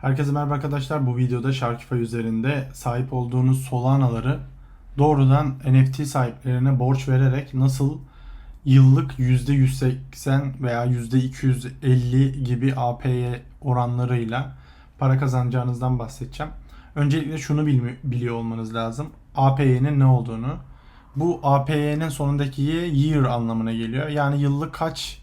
Herkese merhaba arkadaşlar. Bu videoda Sharkify üzerinde sahip olduğunuz Solana'ları doğrudan NFT sahiplerine borç vererek nasıl yıllık %180 veya %250 gibi APY oranlarıyla para kazanacağınızdan bahsedeceğim. Öncelikle şunu biliyor olmanız lazım. APY'nin ne olduğunu. Bu APY'nin sonundaki year anlamına geliyor. Yani yıllık kaç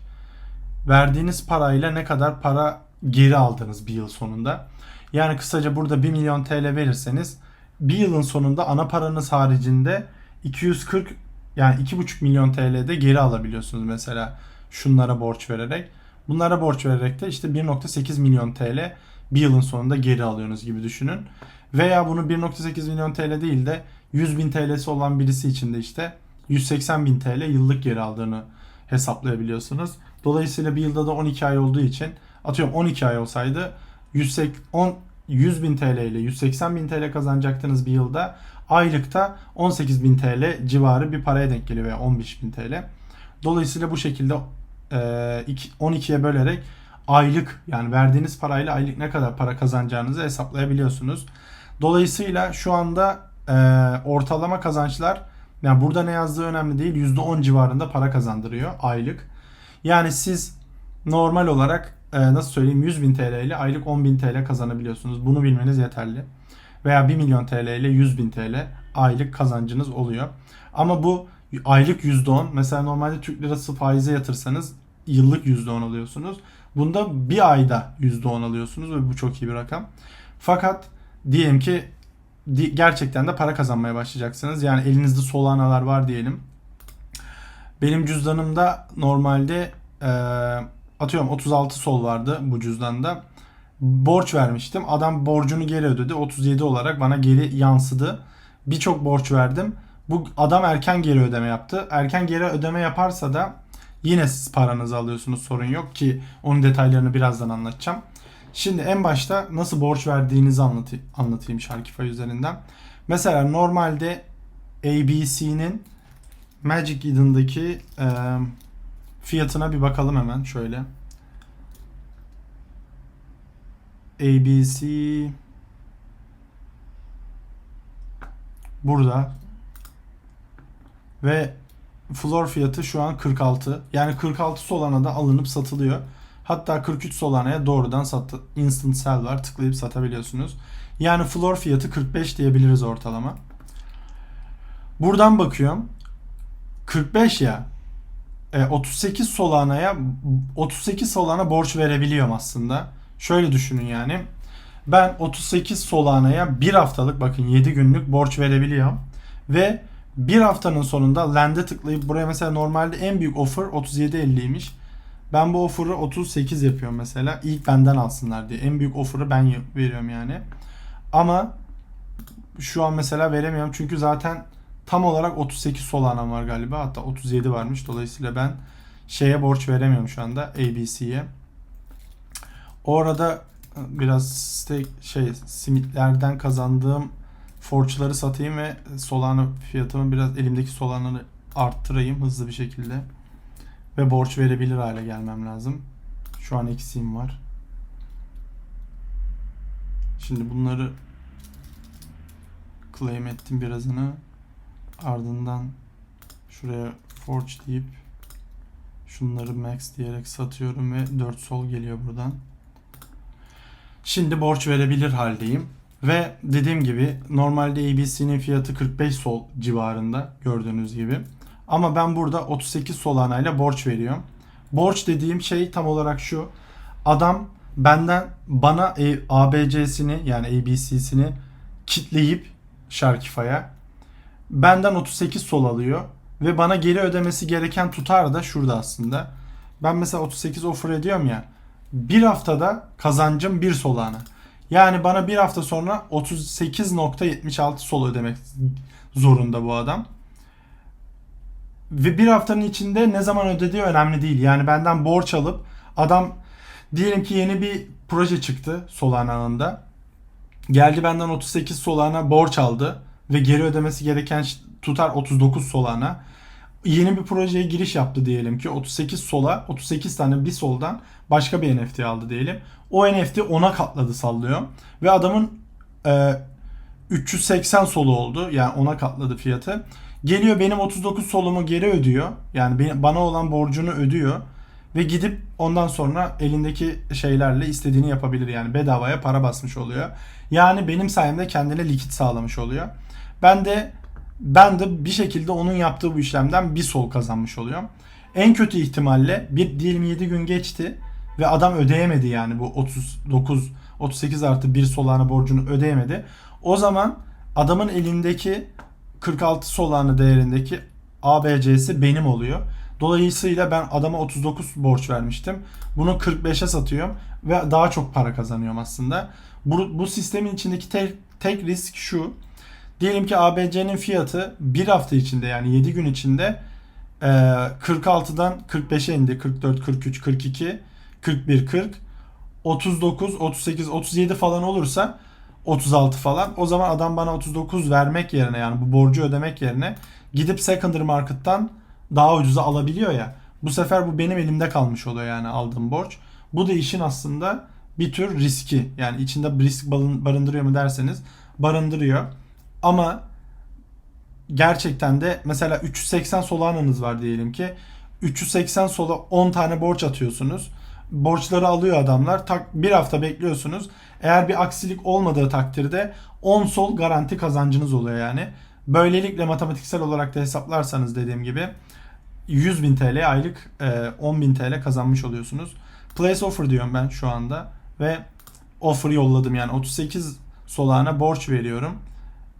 verdiğiniz parayla ne kadar para geri aldınız bir yıl sonunda. Yani kısaca burada 1 milyon TL verirseniz bir yılın sonunda ana paranız haricinde 240 yani 2,5 milyon TL'de geri alabiliyorsunuz mesela şunlara borç vererek. Bunlara borç vererek de işte 1.8 milyon TL bir yılın sonunda geri alıyorsunuz gibi düşünün. Veya bunu 1.8 milyon TL değil de 100 bin TL'si olan birisi için de işte 180 bin TL yıllık geri aldığını hesaplayabiliyorsunuz. Dolayısıyla bir yılda da 12 ay olduğu için atıyorum 12 ay olsaydı 100, 10, 100 bin TL ile 180 bin TL kazanacaktınız bir yılda. Aylıkta 18 bin TL civarı bir paraya denk geliyor veya 15 bin TL. Dolayısıyla bu şekilde e, iki- 12'ye bölerek aylık yani verdiğiniz parayla aylık ne kadar para kazanacağınızı hesaplayabiliyorsunuz. Dolayısıyla şu anda e, ortalama kazançlar yani burada ne yazdığı önemli değil %10 civarında para kazandırıyor aylık. Yani siz normal olarak e, nasıl söyleyeyim 100 bin TL ile aylık 10 bin TL kazanabiliyorsunuz. Bunu bilmeniz yeterli. Veya 1 milyon TL ile 100 bin TL aylık kazancınız oluyor. Ama bu aylık %10 mesela normalde Türk lirası faize yatırsanız yıllık %10 alıyorsunuz. Bunda bir ayda %10 alıyorsunuz ve bu çok iyi bir rakam. Fakat diyelim ki gerçekten de para kazanmaya başlayacaksınız. Yani elinizde Solana'lar var diyelim. Benim cüzdanımda normalde e, atıyorum 36 sol vardı bu cüzdanda. Borç vermiştim. Adam borcunu geri ödedi. 37 olarak bana geri yansıdı. Birçok borç verdim. Bu adam erken geri ödeme yaptı. Erken geri ödeme yaparsa da yine siz paranızı alıyorsunuz sorun yok ki onun detaylarını birazdan anlatacağım. Şimdi en başta nasıl borç verdiğinizi anlatayım, anlatayım Sharkify üzerinden. Mesela normalde ABC'nin Magic Eden'daki e, fiyatına bir bakalım hemen şöyle. ABC burada ve floor fiyatı şu an 46. Yani 46 Solana'da alınıp satılıyor. Hatta 43 Solana'ya doğrudan sat instant sell var. Tıklayıp satabiliyorsunuz. Yani floor fiyatı 45 diyebiliriz ortalama. Buradan bakıyorum. 45 ya. E, 38 Solana'ya 38 Solana borç verebiliyorum aslında. Şöyle düşünün yani. Ben 38 Solana'ya bir haftalık bakın 7 günlük borç verebiliyorum. Ve bir haftanın sonunda Land'e tıklayıp buraya mesela normalde en büyük offer 37.50'ymiş. Ben bu offer'ı 38 yapıyorum mesela. İlk benden alsınlar diye. En büyük offer'ı ben veriyorum yani. Ama şu an mesela veremiyorum çünkü zaten tam olarak 38 Solana var galiba. Hatta 37 varmış. Dolayısıyla ben şeye borç veremiyorum şu anda ABC'ye. Orada biraz stake, şey simitlerden kazandığım forçları satayım ve Solana fiyatımı biraz elimdeki Solana'ları arttırayım hızlı bir şekilde. Ve borç verebilir hale gelmem lazım. Şu an eksiğim var. Şimdi bunları claim ettim birazını. Ardından şuraya forge deyip şunları max diyerek satıyorum ve 4 sol geliyor buradan. Şimdi borç verebilir haldeyim. Ve dediğim gibi normalde ABC'nin fiyatı 45 sol civarında gördüğünüz gibi. Ama ben burada 38 Solana ile borç veriyorum. Borç dediğim şey tam olarak şu. Adam benden bana ABC'sini yani ABC'sini kitleyip Sharkify'a benden 38 sol alıyor ve bana geri ödemesi gereken tutar da şurada aslında. Ben mesela 38 offer ediyorum ya. Bir haftada kazancım 1 solana. Yani bana bir hafta sonra 38.76 sol ödemek zorunda bu adam. Ve bir haftanın içinde ne zaman ödediği önemli değil. Yani benden borç alıp adam diyelim ki yeni bir proje çıktı Solana alanında. Geldi benden 38 Solana borç aldı ve geri ödemesi gereken tutar 39 Solana. Yeni bir projeye giriş yaptı diyelim ki 38 sola 38 tane bir soldan başka bir NFT aldı diyelim. O NFT ona katladı sallıyor. Ve adamın e, 380 solu oldu. Yani ona katladı fiyatı. Geliyor benim 39 solumu geri ödüyor. Yani bana olan borcunu ödüyor. Ve gidip ondan sonra elindeki şeylerle istediğini yapabilir. Yani bedavaya para basmış oluyor. Yani benim sayemde kendine likit sağlamış oluyor. Ben de ben de bir şekilde onun yaptığı bu işlemden bir sol kazanmış oluyorum. En kötü ihtimalle bir diyelim 7 gün geçti ve adam ödeyemedi yani bu 39 38 artı 1 solana borcunu ödeyemedi. O zaman adamın elindeki 46 solana değerindeki ABC'si benim oluyor. Dolayısıyla ben adama 39 borç vermiştim. Bunu 45'e satıyorum ve daha çok para kazanıyorum aslında. Bu, bu sistemin içindeki tek, tek risk şu. Diyelim ki ABC'nin fiyatı bir hafta içinde yani 7 gün içinde e, 46'dan 45'e indi. 44, 43, 42, 41, 40, 39, 38, 37 falan olursa 36 falan. O zaman adam bana 39 vermek yerine yani bu borcu ödemek yerine gidip secondary market'tan daha ucuza alabiliyor ya. Bu sefer bu benim elimde kalmış oluyor yani aldığım borç. Bu da işin aslında bir tür riski. Yani içinde risk barın- barındırıyor mu derseniz barındırıyor. Ama gerçekten de mesela 380 Solana'nız var diyelim ki. 380 sola 10 tane borç atıyorsunuz. Borçları alıyor adamlar. Tak, bir hafta bekliyorsunuz. Eğer bir aksilik olmadığı takdirde 10 sol garanti kazancınız oluyor yani. Böylelikle matematiksel olarak da hesaplarsanız dediğim gibi 100.000 TL aylık e, 10.000 TL kazanmış oluyorsunuz. Place offer diyorum ben şu anda ve offer yolladım yani 38 solana borç veriyorum.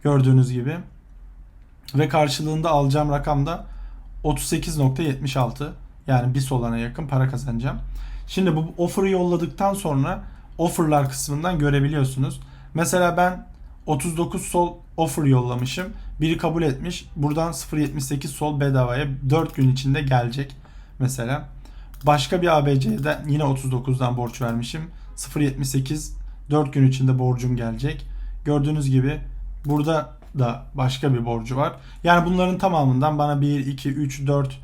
Gördüğünüz gibi. Ve karşılığında alacağım rakam da 38.76 yani bir solana yakın para kazanacağım. Şimdi bu offer'ı yolladıktan sonra offer'lar kısmından görebiliyorsunuz. Mesela ben 39 sol offer yollamışım. Biri kabul etmiş. Buradan 0.78 sol bedavaya 4 gün içinde gelecek. Mesela. Başka bir ABC'den yine 39'dan borç vermişim. 0.78 4 gün içinde borcum gelecek. Gördüğünüz gibi burada da başka bir borcu var. Yani bunların tamamından bana 1, 2, 3, 4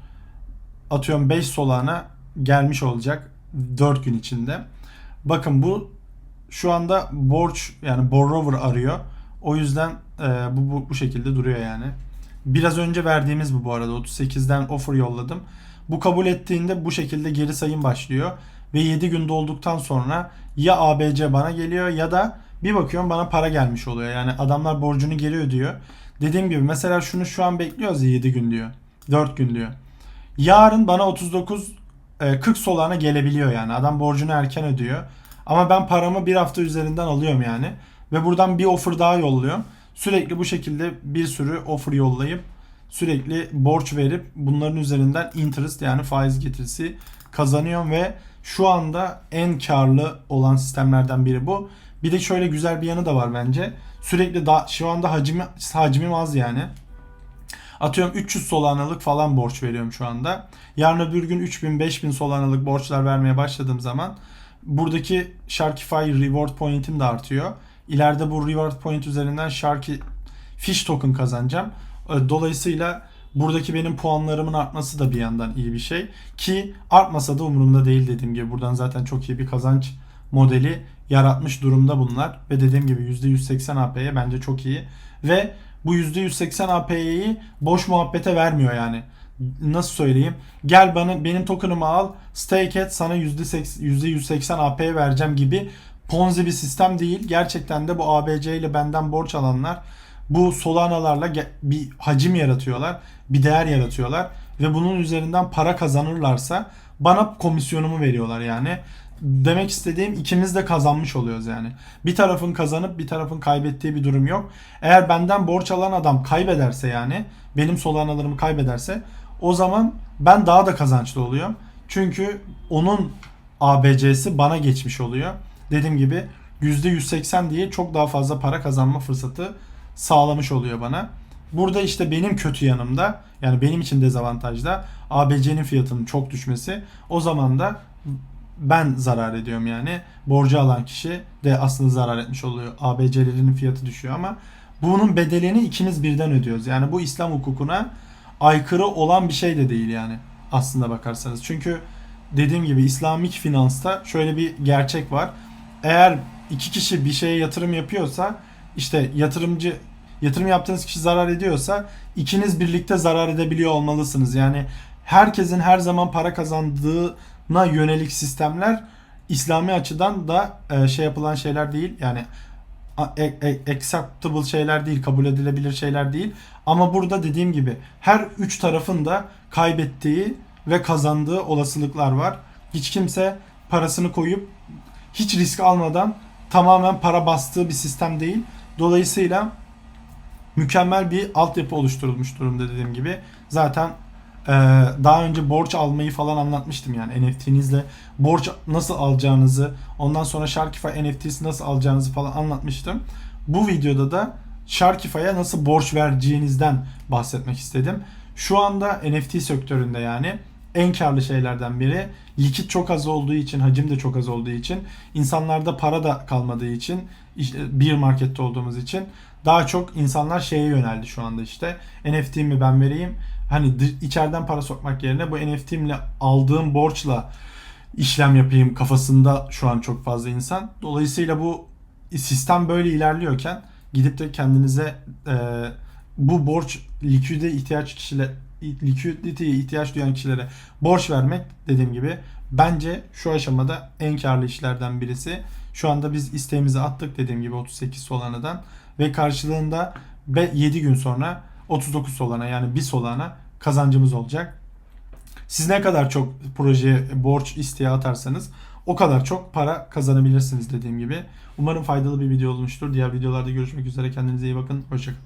atıyorum 5 solana gelmiş olacak 4 gün içinde. Bakın bu şu anda borç yani borrower arıyor. O yüzden e, bu, bu bu şekilde duruyor yani. Biraz önce verdiğimiz bu bu arada 38'den offer yolladım. Bu kabul ettiğinde bu şekilde geri sayım başlıyor ve 7 gün dolduktan sonra ya ABC bana geliyor ya da bir bakıyorum bana para gelmiş oluyor. Yani adamlar borcunu geri ödüyor. Dediğim gibi mesela şunu şu an bekliyoruz ya 7 gün diyor. 4 gün diyor. Yarın bana 39 e, 40 solana gelebiliyor yani. Adam borcunu erken ödüyor. Ama ben paramı bir hafta üzerinden alıyorum yani. Ve buradan bir offer daha yolluyorum. Sürekli bu şekilde bir sürü offer yollayıp sürekli borç verip bunların üzerinden interest yani faiz getirisi kazanıyorum ve şu anda en karlı olan sistemlerden biri bu. Bir de şöyle güzel bir yanı da var bence. Sürekli da şu anda hacmi hacmim az yani. Atıyorum 300 solanalık falan borç veriyorum şu anda. Yarın öbür gün 3000 5000 solanalık borçlar vermeye başladığım zaman buradaki Sharkify reward point'im de artıyor. İleride bu reward point üzerinden Sharky Fish token kazanacağım. E, Dolayısıyla buradaki benim puanlarımın artması da bir yandan iyi bir şey. Ki artmasa da umurumda değil dediğim gibi. Buradan zaten çok iyi bir kazanç modeli yaratmış durumda bunlar. Ve dediğim gibi %180 AP'ye bence çok iyi. Ve bu %180 AP'yi boş muhabbete vermiyor yani. Nasıl söyleyeyim? Gel bana benim token'ımı al, stake et sana %80, %180 AP vereceğim gibi Ponzi bir sistem değil. Gerçekten de bu ABC ile benden borç alanlar bu Solana'larla bir hacim yaratıyorlar, bir değer yaratıyorlar ve bunun üzerinden para kazanırlarsa bana komisyonumu veriyorlar yani. Demek istediğim ikimiz de kazanmış oluyoruz yani. Bir tarafın kazanıp bir tarafın kaybettiği bir durum yok. Eğer benden borç alan adam kaybederse yani benim Solana'larımı kaybederse o zaman ben daha da kazançlı oluyorum. Çünkü onun ABC'si bana geçmiş oluyor. Dediğim gibi %180 diye çok daha fazla para kazanma fırsatı sağlamış oluyor bana. Burada işte benim kötü yanımda yani benim için dezavantajda ABC'nin fiyatının çok düşmesi. O zaman da ben zarar ediyorum yani. Borcu alan kişi de aslında zarar etmiş oluyor. ABC'lerin fiyatı düşüyor ama bunun bedelini ikimiz birden ödüyoruz. Yani bu İslam hukukuna aykırı olan bir şey de değil yani aslında bakarsanız. Çünkü dediğim gibi İslamik finansta şöyle bir gerçek var. Eğer iki kişi bir şeye yatırım yapıyorsa işte yatırımcı yatırım yaptığınız kişi zarar ediyorsa ikiniz birlikte zarar edebiliyor olmalısınız. Yani herkesin her zaman para kazandığına yönelik sistemler İslami açıdan da e, şey yapılan şeyler değil. Yani e- e- acceptable şeyler değil, kabul edilebilir şeyler değil. Ama burada dediğim gibi her üç tarafın da kaybettiği ve kazandığı olasılıklar var. Hiç kimse parasını koyup hiç risk almadan tamamen para bastığı bir sistem değil. Dolayısıyla mükemmel bir altyapı oluşturulmuş durumda dediğim gibi. Zaten daha önce borç almayı falan anlatmıştım yani NFT'nizle borç nasıl alacağınızı, ondan sonra Sharkify NFT'si nasıl alacağınızı falan anlatmıştım. Bu videoda da Sharkify'a nasıl borç vereceğinizden bahsetmek istedim. Şu anda NFT sektöründe yani en karlı şeylerden biri likit çok az olduğu için, hacim de çok az olduğu için, insanlarda para da kalmadığı için, bir markette olduğumuz için daha çok insanlar şeye yöneldi şu anda işte. NFT mi ben vereyim? Hani içeriden para sokmak yerine bu NFT'imle aldığım borçla işlem yapayım kafasında şu an çok fazla insan. Dolayısıyla bu sistem böyle ilerliyorken gidip de kendinize e, bu borç liküde ihtiyaç kişiler liküditeye ihtiyaç duyan kişilere borç vermek dediğim gibi bence şu aşamada en karlı işlerden birisi. Şu anda biz isteğimizi attık dediğim gibi 38 Solana'dan ve karşılığında 7 gün sonra 39 Solana yani 1 Solana kazancımız olacak. Siz ne kadar çok projeye borç isteği atarsanız o kadar çok para kazanabilirsiniz dediğim gibi. Umarım faydalı bir video olmuştur. Diğer videolarda görüşmek üzere. Kendinize iyi bakın. Hoşçakalın.